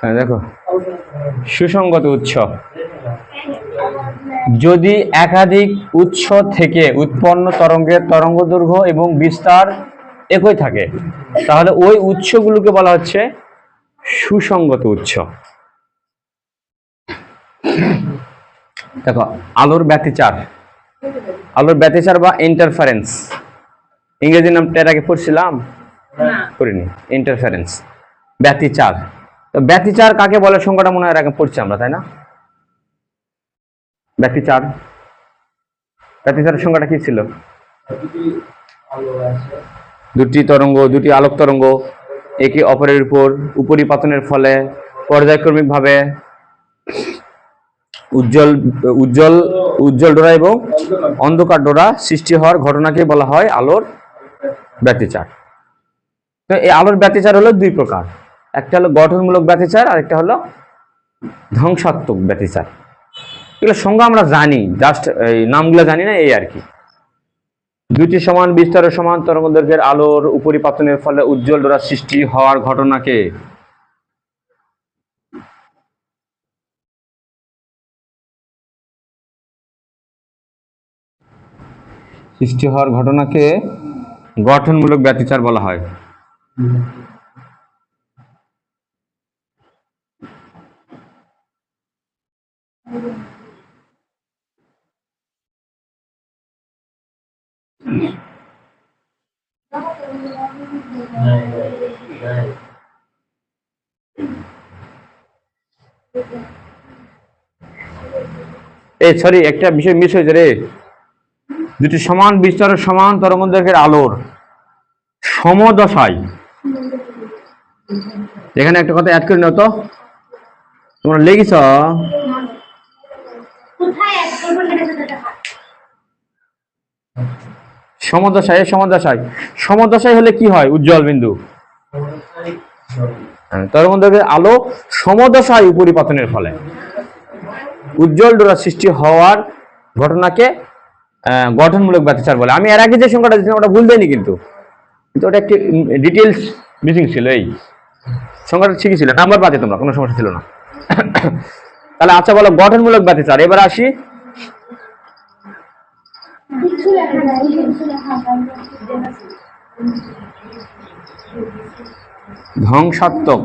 হ্যাঁ দেখো। সুসঙ্গত উৎস। যদি একাধিক উৎস থেকে উৎপন্ন তরঙ্গের তরঙ্গ দৈর্ঘ্য এবং বিস্তার একই থাকে তাহলে ওই উৎসগুলোকে বলা হচ্ছে সুসঙ্গত উৎস। দেখো আলোর ব্যতিচার। আলোর ব্যতিচার বা ইন্টারফারেন্স ইংরেজি নামটা এর আগে পড়ছিলাম? করিনি ইন্টারফারেন্স ব্যতিচার। তো ব্যতিচার কাকে বলে? সংখ্যাটা মনে হয় আগে পড়ছি আমরা, তাই না? ব্যতিচার। ব্যতিচারের সংখ্যাটা কি ছিল? দুটি তরঙ্গ, দুটি আলোক তরঙ্গ, একে অপরের উপর উপরিপাতনের ফলে পর্যায়ক্রমিকভাবে উজ্জ্বল উজ্জ্বল উজ্জ্বল ডোরা এবং অন্ধকার ডোরা সৃষ্টি হওয়ার ঘটনাকে বলা হয় আলোর ব্যতিচার। তো এই আলোর ব্যতিচার হলো দুই প্রকার। একটা হলো গঠনমূলক ব্যতিচার আর একটা হলো ধ্বংসাত্মক ব্যতিচার। এগুলো সংজ্ঞা আমরা জানি জাস্ট এই নামগুলো জানি না, এই আর কি। দুটি সমান বিস্তার ও সমান তরঙ্গ দৈর্ঘ্যের আলোর উপরিপাতনের ফলে উজ্জ্বল ডোরা সৃষ্টি হওয়ার ঘটনাকে সৃষ্টি হওয়ার ঘটনাকে গঠনমূলক ব্যতিচার বলা হয়। এই সরি একটা বিষয় মিস হয়েছে রে। দুটি সমান বিস্তার ও সমান তরঙ্গ দৈর্ঘ্যের আলোর সমদশায়। এখানে একটা কথা অ্যাড করে নাও তো। তোমরা লেগেছ কোথায় এক করব লেগে যেতে দেখা সমদশায় সমদশায়। সমদশায় হলে কি হয় উজ্জ্বল বিন্দু? হ্যাঁ, তরঙ্গ আলো সমদশায় উপরিপাতনের ফলে। উজ্জ্বল ডোরা সৃষ্টি হওয়ার ঘটনাকে গঠনমূলক ব্যতিচার বলে। আমি এর আগে যে সংখ্যাটা দিয়েছিলাম ওটা ভুল দেয়নি কিন্তু। কিন্তু ওটা একটি ডিটেলস মিসিং ছিল এই। সংখ্যাটা ঠিকই ছিল নাম্বার পাতে তোমরা কোনো সমস্যা ছিল না। তাহলে আচ্ছা বলো গঠনমূলক ব্যতিচার। এবার আসি কিছু লেখা নাই কিছু লেখা ধ্বংসাত্মক।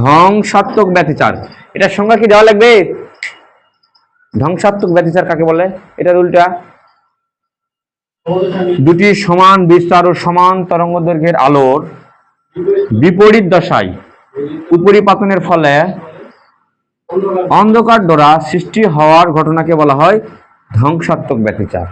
ধ্বংসাত্মক ব্যতিচার। এটার সংজ্ঞা কি দেওয়া লাগবে? ধ্বংসাত্মক ব্যতিচার কাকে বলে? এটার উল্টা। দুটি সমান বিস্তার ও সমান তরঙ্গ দৈর্ঘ্যের আলোর বিপরীত দশায় উপরিপাতনের ফলে অন্ধকার ডোরা সৃষ্টি হওয়ার ঘটনাকে বলা হয় ধ্বংসাত্মক ব্যতিচার।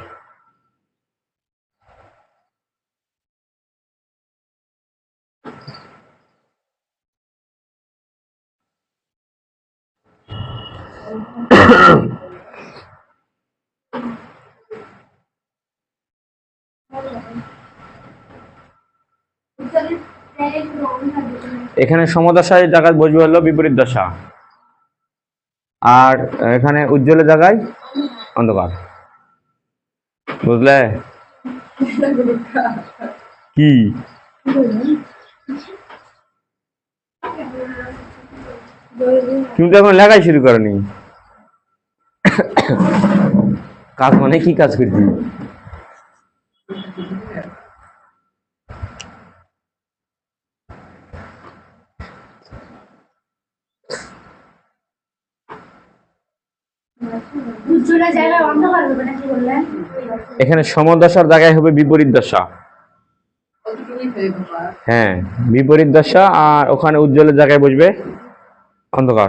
এখানে সমদশায় জায়গায় বসবে হলো বিপরীত দশা। আর এখানে উজ্জ্বলের জায়গায় অন্ধকার। বুঝলে? কি? তুমি তো এখন লেখাই শুরু করনি। কাজ মানে কি কাজ করছি উজ্জ্বলের জায়গায় অন্ধকার হবে নাকি বললেন এখানে সমদশার জায়গায় হবে বিপরীত দশা। হ্যাঁ বিপরীত দশা আর ওখানে উজ্জ্বলের জায়গায় বসবে অন্ধকার।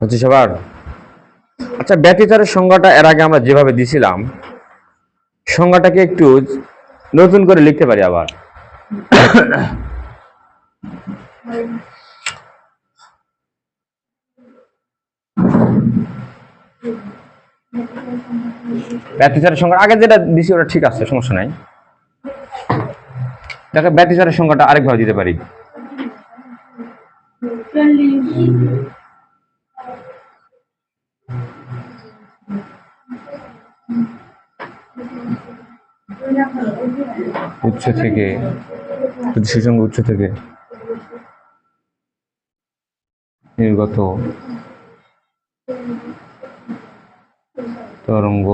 হচ্ছে সবার আচ্ছা ব্যতিচারের সংজ্ঞাটা এর আগে আমরা যেভাবে দিছিলাম, সংজ্ঞাটাকে একটু নতুন করে লিখতে পারি আবার। ব্যতিচারের সংজ্ঞা, আগে যেটা দিছি ওটা ঠিক আছে, সমস্যা নাই। দেখো ব্যতিচারের সংজ্ঞাটা আরেকভাবে দিতে পারি। উচ্চ থেকে সুসঙ্গ উচ্চ থেকে নির্গত তরঙ্গ।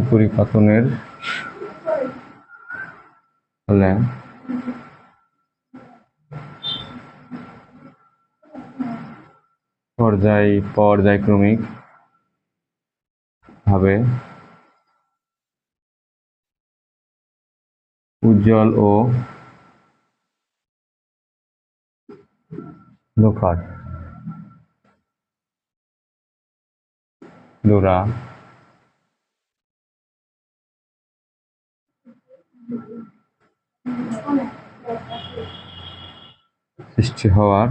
উপরিপাতনের ফলে পর্যায় পর্যায়ক্রমিক ভাবে উজ্জ্বল ও লোকাট ডোরা সৃষ্টি হওয়ার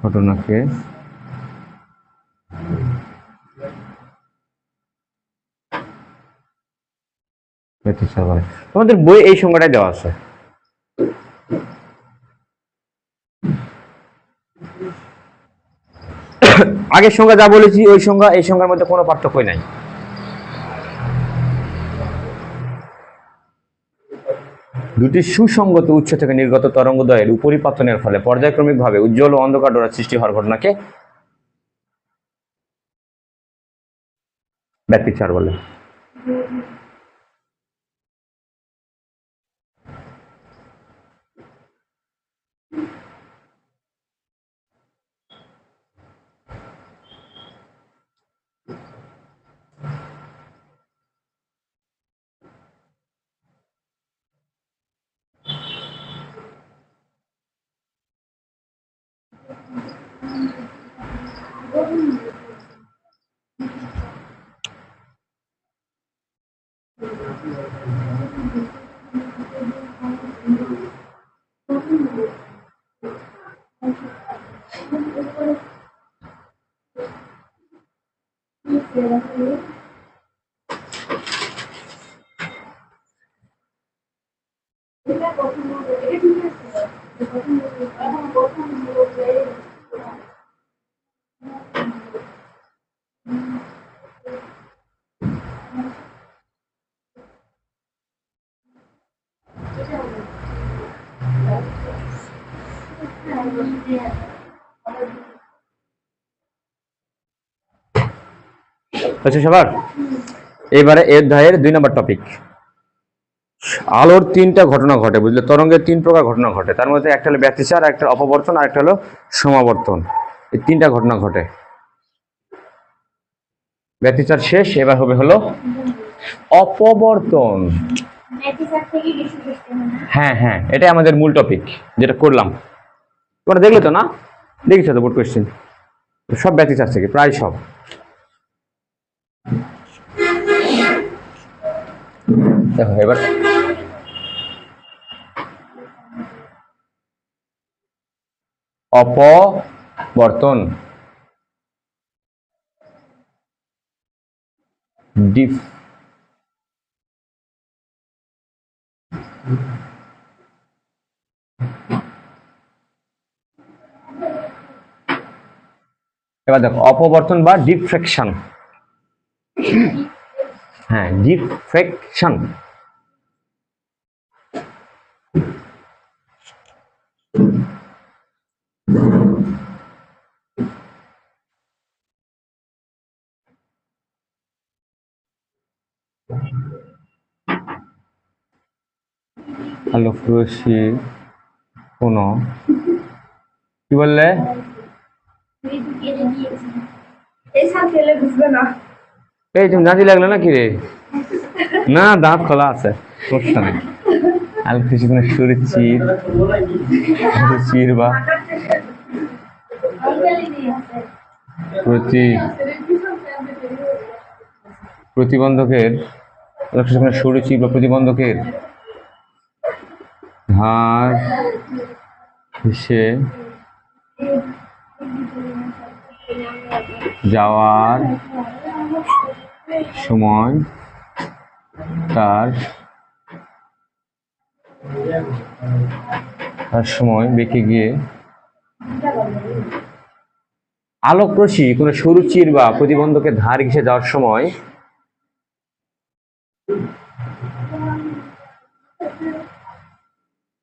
ঘটনাকে তোমাদের বই এই সংজ্ঞাটাই দেওয়া আছে। আগের সংজ্ঞা যা বলেছি, ওই সংজ্ঞা এই সংজ্ঞার মধ্যে কোনো পার্থক্য নাই। দুটি সুসঙ্গত উৎস থেকে নির্গত তরঙ্গদয়ের উপরিপাতনের ফলে পর্যায়ক্রমিকভাবে উজ্জ্বল ও অন্ধকার ডোরা সৃষ্টি হওয়ার ঘটনাকে ব্যক্তিচার বলে। আচ্ছা সবার এবারে এই অধ্যায়ের দুই নম্বর টপিক আলোর তিনটা ঘটনা ঘটে বুঝলে? তরঙ্গের তিন প্রকার ঘটনা ঘটে। তার মধ্যে একটা হলো ব্যতিচার একটা অপবর্তন আর একটা হলো সমাবর্তন। এই তিনটা ঘটনা ঘটে। ব্যতিচার শেষ এবার হবে হলো অপবর্তন। হ্যাঁ হ্যাঁ এটাই আমাদের মূল টপিক যেটা করলাম। তোমরা দেখলে তো না? দেখেছ তো বোর্ড কোয়েশ্চেন সব ব্যতিচার থেকে প্রায় সব। দেখো এবার। অপবর্তন। ডিফ এবার দেখো অপবর্তন বা ডিফ্রেকশন। হ্যাঁ ডিফ্রেকশন। আলোক রশ্মি কোন কি বললে? এই না তুমি দাঁতি লাগল না কি রে? না, দাঁত খোলা আছে। সমস্যা নেই। আলোক রশ্মি কোনো সুরের চির চির বা প্রতি প্রতিবন্ধকের রশ্মি চির বা প্রতিবন্ধকের ধার ভেসে যাওয়ার সময় তার তার সময় বেঁকে গিয়ে আলোক রশ্মি কোনো সরু চির বা প্রতিবন্ধকের ধার ঘেসে যাওয়ার সময়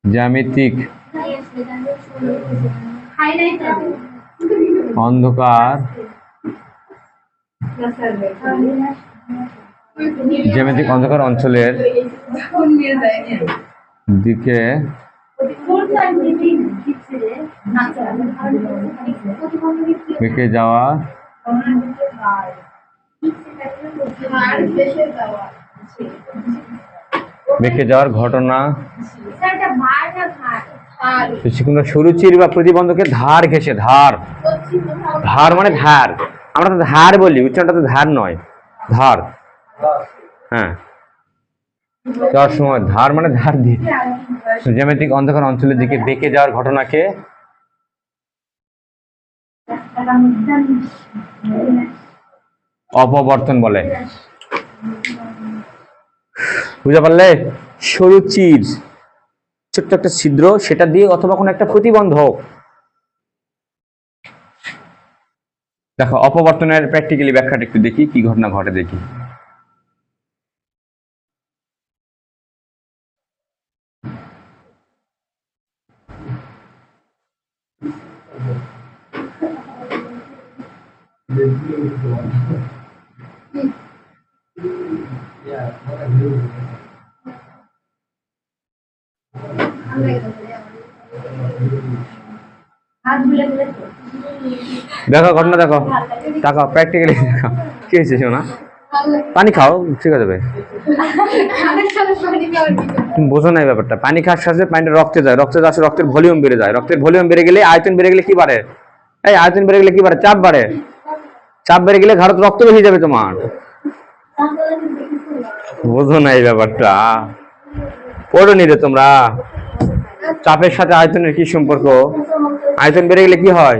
জ্যামিতিক অন্ধকার জ্যামিতিক অন্ধকার অঞ্চলের দিকে বেঁকে যাওয়া বেঁকে যাওয়ার ঘটনা সরু চির বা প্রতিবন্ধকের ধার ঘেসে ধার। ধার মানে ধার। আমরা তো ধার বলি উচ্চারণটা তো ধার নয়, ধার। হ্যাঁ। যাওয়ার সময় ধার মানে ধার দিয়ে জ্যামিতিক অন্ধকার অঞ্চলের দিকে বেঁকে যাওয়ার ঘটনাকে অপবর্তন বলে। বুঝতে পারলে? সরু চির, ছোট্ট একটা ছিদ্র, সেটা দিয়ে অথবা কোনো একটা প্রতিবন্ধক দেখো অপবর্তনের প্র্যাকটিক্যালি ব্যাখ্যাটা একটু দেখি কি ঘটনা ঘটে দেখি। হাত বুলে তো দেখো, ঘটনা দেখো। দেখো প্র্যাকটিক্যালি দেখো। কি হয়েছে শোনা পানি খাও, ঠিক আছে তুমি বোঝো না এই ব্যাপারটা। পানি খাওয়ার সাথে পানিটা রক্তে যায়। রক্তে যাচ্ছে রক্তের ভলিউম বেড়ে যায়। রক্তের ভলিউম বেড়ে গেলে আয়তন বেড়ে গেলে কি বাড়ে? এই আয়তন বেড়ে গেলে কি বাড়ে? চাপ বাড়ে। চাপ বেড়ে গেলে ঘাড়ত রক্ত বেশি যাবে তোমার। বোঝো না এই ব্যাপারটা। পড়ো নি রে তোমরা। চাপের সাথে আয়তনের কি সম্পর্ক? আয়তন বেড়ে গেলে কি হয়?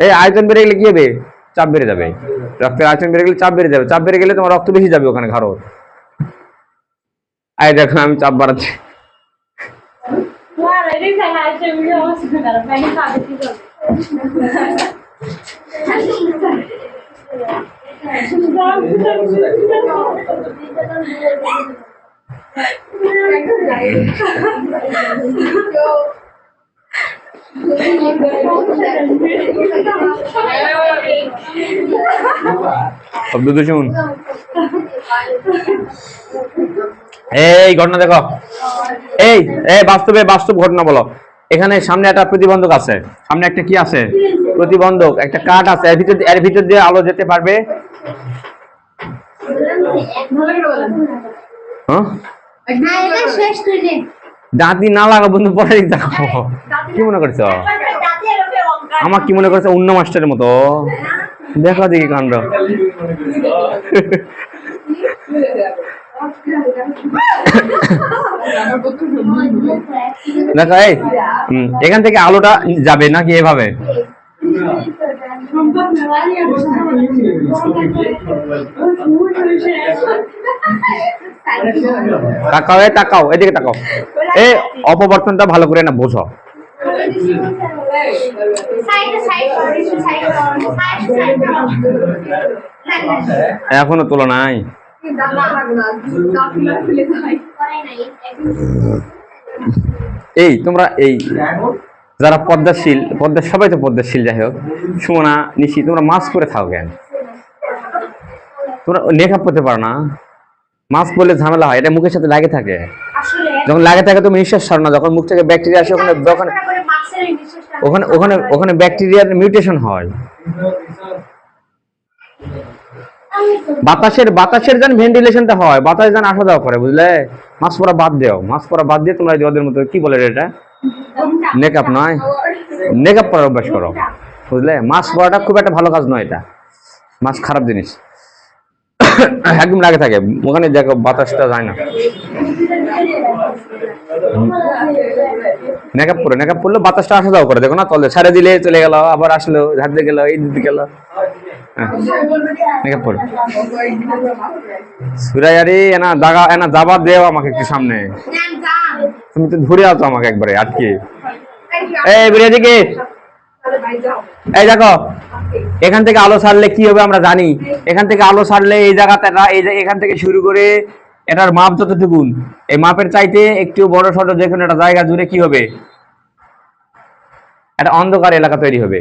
এই আয়তন বেড়ে গেলে কি হবে? চাপ বেড়ে যাবে। রক্তের আয়তন বেড়ে গেলে চাপ বেড়ে যাবে। চাপ বেড়ে গেলে তোমার রক্ত বেশি যাবে ওখানে ঘাড়ত আয় দেখো আমি চাপ বাড়াচ্ছি। Wow, I শব্দ এই ঘটনা দেখো। এই এই বাস্তবে বাস্তব ঘটনা বলো। এখানে সামনে একটা প্রতিবন্ধক আছে। সামনে একটা কি আছে? প্রতিবন্ধক, একটা কাঠ আছে। এর ভিতর এর ভিতর দিয়ে আলো যেতে পারবে? হ্যাঁ? নে দাঁতি না লাগা বন্ধু পরে দেখো। কি মনে করছ? আমার কি মনে করছ? অন্য মাস্টারের মতো। দেখো দেখি কাণ্ড। দেখো, এই এখান থেকে আলোটা যাবে নাকি এভাবে? তাকাও এই তাকাও, এদিকে তাকাও। এই অপবর্তনটা ভালো করে না, বোঝো। এখনও তোলা নাই। এই, তোমরা এই। যারা পদ্মাশীল পদ্মা সবাই তো পদ্মাশীল যাই হোক। সুমনা নিশি তোমরা মাছ করে থাকো কেন? তোমরা লেখা পড়তে পারো না। মাছ পড়লে ঝামেলা হয় এটা মুখের সাথে লাগে থাকে। যখন লাগে থাকে তুমি নিঃশ্বাস ছাড়ো না যখন মুখ থেকে ব্যাকটেরিয়া আসে ওখানে ওখানে ওখানে ওখানে ওখানে ব্যাকটেরিয়ার মিউটেশন হয়। বাতাসের বাতাসের যেন ভেন্টিলেশনটা হয় বাতাস যেন আসা যাওয়া করে বুঝলে? মাছ পরা বাদ দেও মাছ পরা বাদ দিয়ে তোমরা ওদের মতো কি বলে এটা? নেকআপ নয়। নেকআপ পরার অভ্যাস করো। বুঝলে? মাছ পড়াটা খুব একটা ভালো কাজ নয় এটা। মাছ খারাপ জিনিস। একদম লাগে থাকে। ওখানে দেখো, বাতাসটা যায় না। নেকআপ পরে। নেকআপ পরলে বাতাসটা আসা যাওয়া করে। দেখো না, তলে ছাড়ে দিলে চলে গেল, আবার আসলো, ঝাড়তে গেল, এই দিতে গেল। সুরাই এনা এনা আমাকে একটু সামনে। তুমি তো আমাকে একবারে এই এই দেখো, এখান থেকে আলো ছাড়লে কি হবে আমরা জানি। এখান থেকে আলো ছাড়লে এই যে- এখান থেকে শুরু করে এটার মাপ যতটুকুন। এই মাপের চাইতে একটু বড় সড়ো যে কোনো একটা জায়গা জুড়ে কি হবে? একটা অন্ধকার এলাকা তৈরি হবে।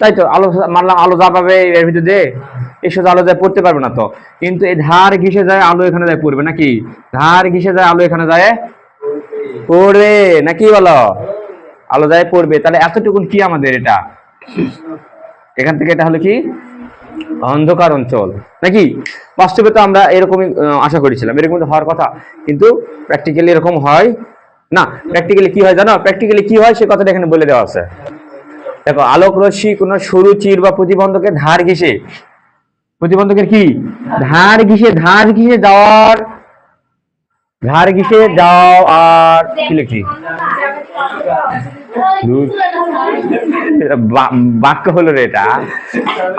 তাই তো, আলো মারলাম, আলো যা পাবে এর ভিতরে দিয়ে, এই সোজা আলো যায় পড়তে পারবে না তো। কিন্তু এই ধার ঘিসে যায়, আলো এখানে যায় পড়বে নাকি? ধার ঘিসে যায়, আলো এখানে যায় পড়বে, নাকি বলো? আলো যায় পড়বে। তাহলে এতটুকুন কি আমাদের এটা? এখান থেকে এটা হলো কি? অন্ধকার অঞ্চল। নাকি? বাস্তবে তো আমরা এরকমই আশা করেছিলাম। এরকম তো হওয়ার কথা। কিন্তু প্র্যাকটিক্যালি এরকম হয় না। প্র্যাকটিক্যালি কি হয় জানো? প্র্যাকটিক্যালি কি হয়? সে কথাটা এখানে বলে দেওয়া আছে। দেখো, আলোক রশ্মি কোনো সরু চির বা প্রতিবন্ধকের ধার ঘেসে প্রতিবন্ধকের কি? ধার ঘিসে ধার ঘিসে যাওয়ার, ধার ঘিসে যাও আর কি। বা- বাক্য হলো রে এটা।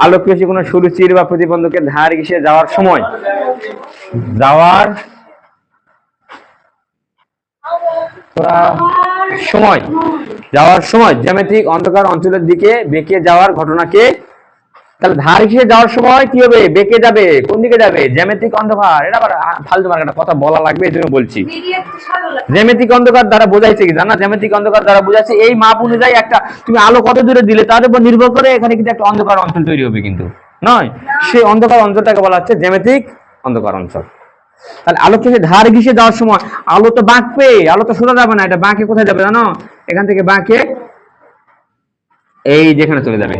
আলোক রশ্মি কোনো সরু চির বা প্রতিবন্ধকের ধার ঘিসে যাওয়ার সময়। যাওয়ার সময়। যাওয়ার সময় জ্যামিতিক অন্ধকার অঞ্চলের দিকে বেঁকে যাওয়ার ঘটনাকে, তাহলে ধার ঘিসে যাওয়ার সময় কি হবে? বেঁকে যাবে। কোন দিকে যাবে? জ্যামিতিক অন্ধকার। এটা আবার ফালতু মার্কা কথা বলা লাগবে, এই জন্য বলছি। জ্যামিতিক অন্ধকার দ্বারা বোঝাইছে কি? জানা জ্যামিতিক অন্ধকার দ্বারা বোঝাচ্ছে এই মাপ অনুযায়ী একটা, তুমি আলো কত দূরে দিলে তার উপর নির্ভর করে এখানে কিন্তু একটা অন্ধকার অঞ্চল তৈরি হবে কিন্তু। নয়, সেই অন্ধকার অঞ্চলটাকে বলা হচ্ছে জ্যামিতিক অন্ধকার অঞ্চল। তাহলে আলো থেকে ধার ঘিসে যাওয়ার সময় আলো তো বাঁকবে, আলো তো সোজা যাবে না, এটা বাঁকে কোথায় যাবে জানো? এখান থেকে বাঁকে এই যেখানে চলে যাবে।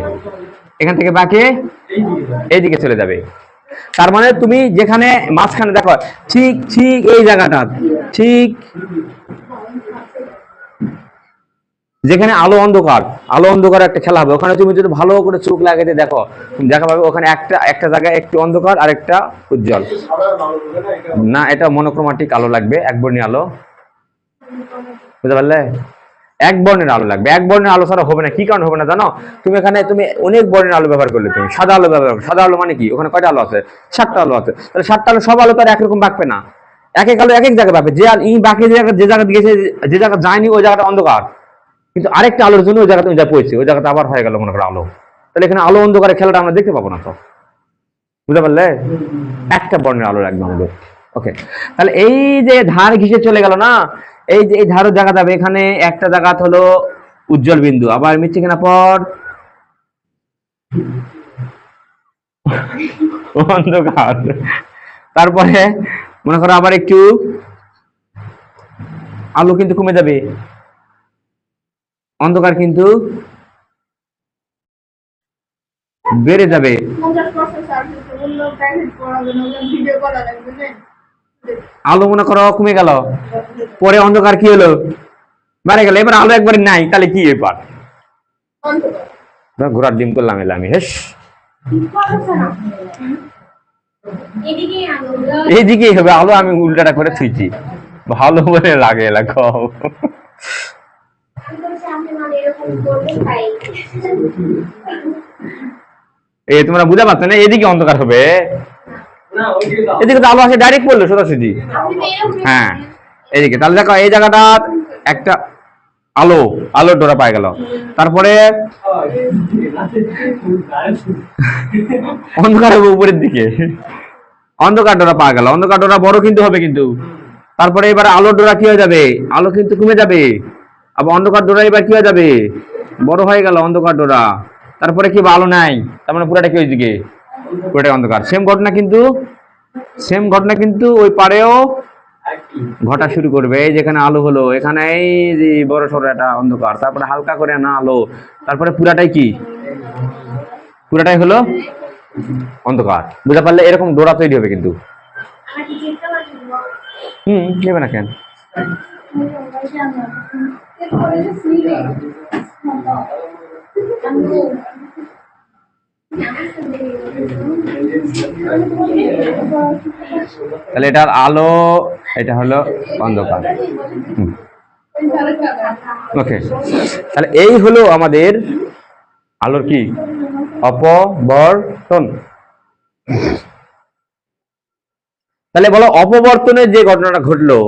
এখান থেকে বাঁকে এইদিকে চলে যাবে। তার মানে তুমি যেখানে মাঝখানে দেখো, ঠিক ঠিক এই জায়গাটা, ঠিক যেখানে আলো অন্ধকার আলো অন্ধকার একটা খেলা হবে। ওখানে তুমি যদি ভালো করে চোখ লাগাতে দেখো দেখা পাবে ওখানে একটা একটা জায়গায় একটু অন্ধকার আর একটা উজ্জ্বল। না, এটা মনোক্রোমাটিক আলো লাগবে, এক বর্ণীয় আলো। বুঝতে পারলে? এক বর্ণের আলো লাগবে। এক বর্ণের আলো ছাড়া হবে না। কি কারণ হবে না জানো? তুমি এখানে, তুমি অনেক বর্ণের আলো ব্যবহার করলে তুমি। সাদা আলো ব্যবহার করো সাদা আলো মানে কি? ওখানে কয়টা আলো আছে? সাতটা আলো আছে। তাহলে সাতটা আলো সব আলো তো আর একরকম বাঁকবে না। এক এক আলো এক এক জায়গায় পাবে যে বাকি যে জায়গা যে জায়গা দিয়েছে, যে জায়গা যায়নি, ওই জায়গাটা অন্ধকার। কিন্তু আরেকটা আলোর জন্য ওই জায়গাতে ওই যা পড়েছে, ওই জায়গাতে আবার হয়ে গেল মনে করো আলো। তাহলে এখানে আলো অন্ধকারের খেলাটা আমরা দেখতে পাবো না তো? বুঝতে পারলে? একটা বর্ণের আলো লাগবে আমাদের। ওকে তাহলে এই যে ধার ঘিসে চলে গেল না, এই যে এই ধারের জায়গা যাবে, এখানে একটা জায়গা হলো উজ্জ্বল বিন্দু। আবার মিথ্যে কিনা পর? অন্ধকার। তারপরে মনে করো আবার একটু আলো কিন্তু কমে যাবে। অন্ধকার কিন্তু বেড়ে যাবে। আলো মনে করো কমে গেল। পরে অন্ধকার কি হলো? বাড়ে গেল এবার আলো একবারে নাই তাহলে কি ব্যাপার? ঘোরার ডিম করলাম এলাম আমি হেস। এইদিকেই হবে আলো আমি উল্টাটা করে থুইছি। ভালো বলে লাগে এলাকা সামনে মানে এরকম করবে তাই এ, তোমরা বুঝা পাচ্ছ না? এদিকে অন্ধকার হবে। এদিকে তো আলো আসে ডাইরেক্ট পড়ল সোজাসুজি হ্যাঁ এদিকে। তাহলে দেখো, এই জায়গাটা একটা আলো, আলোর ডোরা পায় গেল। তারপরে অন্ধকার হবে উপরের দিকে। অন্ধকার ডোরা পাওয়া গেল। অন্ধকার ডোরা বড় কিন্তু হবে কিন্তু। তারপরে এবার আলোর ডোরা কি হয়ে যাবে? আলো কিন্তু কমে যাবে। আবার অন্ধকার ডোরা এবার কি হয়ে যাবে? বড় হয়ে গেল অন্ধকার ডোরা। তারপরে কি বা আলো নাই? তার মানে পুরাটা কি ওইদিকে? পুরোটাই অন্ধকার। সেম ঘটনা কিন্তু সেম ঘটনা কিন্তু ওই পারেও ঘটা শুরু করবে। এই যেখানে আলো হলো এখানে এই যে বড় সড়ো একটা অন্ধকার। তারপরে হালকা করে না আলো। তারপরে পুরাটাই কি? পুরাটাই হলো অন্ধকার। বুঝতে পারলে এরকম ডোরা তৈরি হবে কিন্তু। হুম নেবে না কেন? তাহলে এটার আলো এটা হলো অন্ধকার। ওকে তাহলে এই হলো আমাদের আলোর কি? অপবর্তন। তাহলে বলো অপবর্তনের যে ঘটনাটা ঘটলো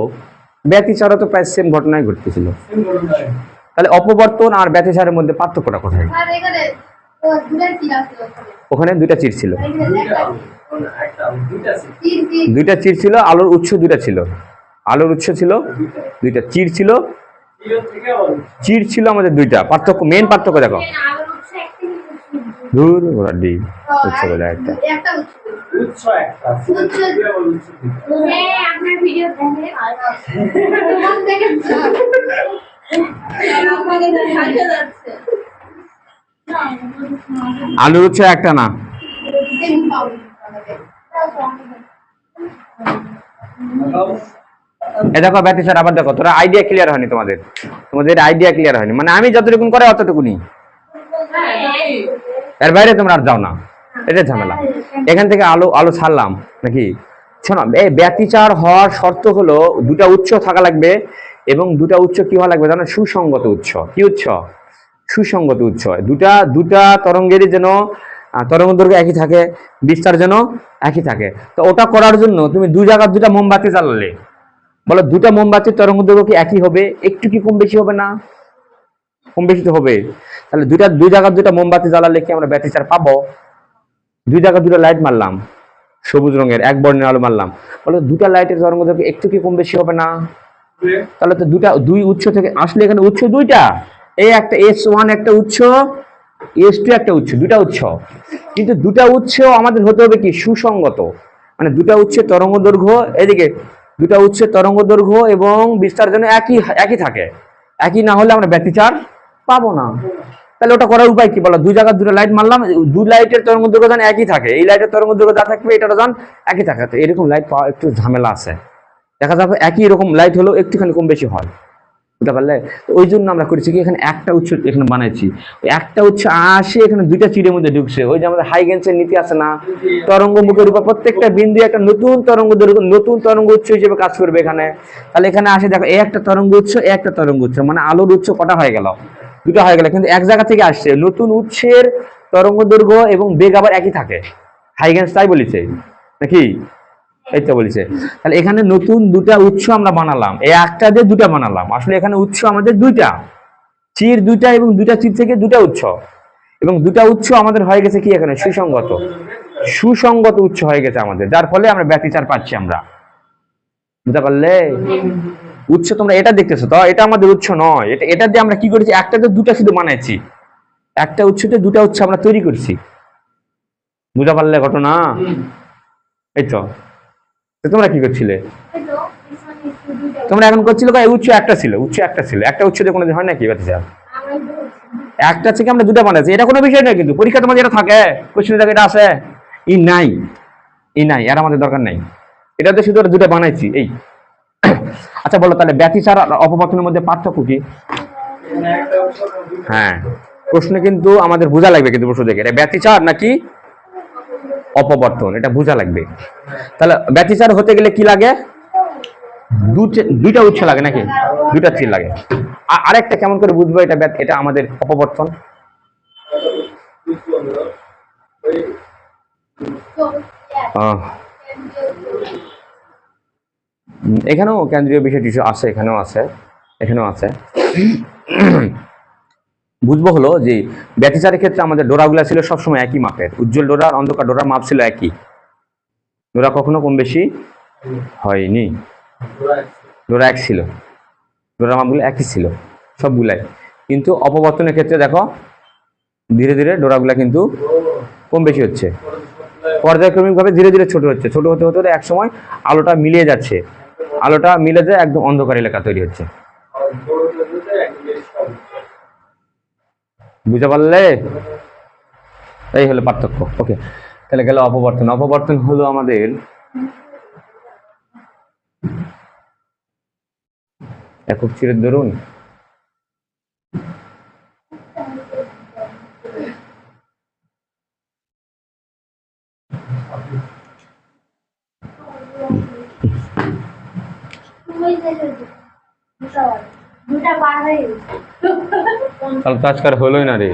ব্যতিচারও তো প্রায় সেম ঘটনাই ঘটতেছিল। তাহলে অপবর্তন আর ব্যতিচারের মধ্যে পার্থক্যটা কোথায়? ওখানে। দুইটা চির ছিল। দুইটা চির ছিল আলোর উৎস দুইটা ছিল। আলোর উৎস ছিল দুইটা চির ছিল। চির ছিল আমাদের দুইটা। পার্থক্য মেন পার্থক্য দেখো। ধুর ওরা ডি উৎস বলে একটা। একটা উৎস হ্যাঁ একটা না। এ দেখো ব্যাটি স্যার? আবার দেখো তোরা আইডিয়া ক্লিয়ার হয়নি তোমাদের। তোমাদের আইডিয়া ক্লিয়ার হয়নি। মানে আমি যতটুকুন করে অতটুকুনি এর বাইরে তোমরা আর যাও না। এটা ঝামেলা। এখান থেকে আলো আলো ছাড়লাম, নাকি? শোনো, এই ব্যতিচার হওয়ার শর্ত হলো দুটা উৎস থাকা লাগবে এবং দুটা উৎস কি হওয়া লাগবে জানো? সুসঙ্গত উৎস। কি উৎস? সুসঙ্গত উৎস। দুটা দুটা তরঙ্গেরই যেন তরঙ্গ দৈর্ঘ্য একই থাকে, বিস্তার যেন একই থাকে। তো ওটা করার জন্য তুমি দুই জায়গার দুটা মোমবাতি জ্বালালে। বলো, দুটা মোমবাতির তরঙ্গ দৈর্ঘ্য কি একই হবে? একটু কি কম বেশি হবে না? কম বেশি তো হবে। তাহলে দুইটা দুই জায়গার দুটা মোমবাতি জ্বালালে কি আমরা ব্যাটারি চার পাবো? দুই জায়গায় দুটো লাইট মারলাম, সবুজ রঙের, এক বর্ণের আলো মারলাম। বলে দুটা লাইটের তরঙ্গ একটু কি কম বেশি হবে না? তাহলে তো দুটা দুই উৎস থেকে আসলে এখানে উৎস দুইটা। এই একটা এস ওয়ান একটা উৎস এস টু একটা উৎস দুটা উৎস। কিন্তু দুটা উৎস আমাদের হতে হবে কি? সুসঙ্গত মানে দুটা উৎসের তরঙ্গ দৈর্ঘ্য, এদিকে দুটা উৎসের তরঙ্গ দৈর্ঘ্য এবং বিস্তার যেন একই একই থাকে। একই না হলে আমরা ব্যতিচার পাবো না। তাহলে ওটা করার উপায় কি বলো? দুই জায়গায় দুটো লাইট মারলাম দুই লাইটের তরঙ্গ দৈর্ঘ্য যেন একই থাকে। এই লাইটের তরঙ্গ দৈর্ঘ্য যা থাকবে, এটারও যেন একই থাকে। তো এরকম লাইট পাওয়া একটু ঝামেলা আছে। দেখা যাবে একই রকম লাইট হলেও একটুখানি কম বেশি হয়। বুঝতে পারলে? ওই জন্য আমরা করেছি কি, এখানে একটা উৎস এখানে বানাইছি। একটা উৎস আসে, এখানে দুইটা চিড়ের মধ্যে ঢুকছে। ওই যে আমাদের হাইগেন্সের নীতি আছে না? তরঙ্গ মুখের উপর প্রত্যেকটা বিন্দু একটা নতুন তরঙ্গ নতুন তরঙ্গ উৎস হিসেবে কাজ করবে এখানে। তাহলে এখানে আসে, দেখো একটা তরঙ্গ উৎস একটা তরঙ্গ উৎস মানে আলোর উৎস কটা হয়ে গেল? দুটো হয়ে গেল। কিন্তু এক জায়গা থেকে আসছে, নতুন উৎসের তরঙ্গ দৈর্ঘ্য এবং বেগ আবার একই থাকে। হাইগেন্স তাই বলেছে। নাকি? এই তো বলেছে। তাহলে এখানে নতুন দুটা উৎস আমরা বানালাম। এই একটা দিয়ে দুটা বানালাম। আসলে এখানে উৎস আমাদের দুইটা। চির দুইটা এবং দুইটা চির থেকে দুটা উৎস। এবং দুটা উৎস আমাদের হয়ে গেছে কি এখানে? সুসঙ্গত সুসঙ্গত উৎস হয়ে গেছে আমাদের। যার ফলে আমরা ব্যতিচার পাচ্ছি আমরা। বুঝতে পারলে? উৎস তোমরা এটা দেখতেছো তো এটা আমাদের উৎস নয়। এটা এটা দিয়ে আমরা কি করেছি? একটাতে দুটা শুধু বানাইছি। একটা উৎসতে দুটা উৎস আমরা তৈরি করছি। বুঝতে পারলে ঘটনা? এই তো। তোমরা কি করছিলে? তোমরা এখন করছিলে উৎস একটা ছিল উৎস একটা ছিল। একটা দিয়ে কোনো দিন হয় নাকি আমরা বলছি একটা থেকে আমরা দুটা বানাইছি। এটা কোনো বিষয় নয় কিন্তু পরীক্ষা তোমাদের এটা থাকে। কোশ্চেন থাকে এটা আছে। ই নাই। ই নাই আর আমাদের দরকার নাই। এটা তো শুধু দুটা বানাইছি। এই। আচ্ছা বলো তাহলে ব্যতিচার আর অপবর্তনের মধ্যে পার্থক্য কি? হ্যাঁ প্রশ্ন কিন্তু আমাদের বোঝা লাগবে কিন্তু প্রশ্ন দেখে। এটা ব্যতিচার নাকি অপবর্তন? এটা বোঝা লাগবে। তাহলে ব্যতিচার হতে গেলে কি লাগে? দুইটা উৎস লাগে নাকি? দুইটা চির লাগে। আরেকটা কেমন করে বুঝব এটা এটা আমাদের অপবর্তন? আহ, এখানেও কেন্দ্রীয় বিষয় টিস্যু আছে, এখানেও আছে এখানেও আছে। বুঝব হলো যে ব্যতিচারের ক্ষেত্রে আমাদের ডোরাগুলা ছিল সবসময় একই মাপের। উজ্জ্বল ডোরা আর অন্ধকার ডোরার মাপ ছিল একই। ডোরা কখনো কম বেশি হয়নি। ডোরা এক ছিল। ডোরা মাপগুলো একই ছিল, সবগুলাই। কিন্তু অপবর্তনের ক্ষেত্রে দেখো, ধীরে ধীরে ডোরাগুলা কিন্তু কম বেশি হচ্ছে। পর্যায়ক্রমিকভাবে ধীরে ধীরে ছোট হচ্ছে। ছোট হতে হতে হতে এক সময় আলোটা মিলিয়ে যাচ্ছে। আলোটা মিলে যায়, একদম অন্ধকার এলাকা তৈরি হচ্ছে। বুঝতে পারলে? এই হলো পার্থক্য। ওকে তাহলে গেল অপবর্তন। অপবর্তন হলো আমাদের একক চিরের ধরুন তো আজকাল হলোই না রে।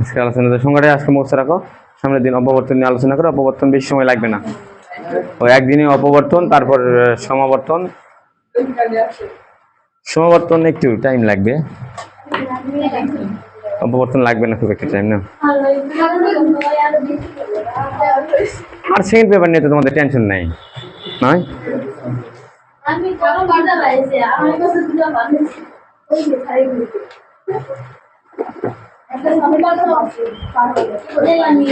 আজকে আলোচনা সংখ্যাটা আজকে মুখস্থ রাখো। সামনের দিন অপবর্তন নিয়ে আলোচনা করো, অপবর্তন বেশি সময় লাগবে না। ওই একদিনে অপবর্তন, তারপর সমাবর্তন। সমাবর্তন একটু টাইম লাগবে। অপবর্তন লাগবে না খুব একটা টাইম না? আর সেকেন্ড পেপার নিয়ে তো তোমাদের টেনশন নাই, নয়? আমি কত বাধা পাইছি আমার কাছে দুটো বানিয়েছি ওই যে শাড়ি একটা সময় আছে ওদের আমি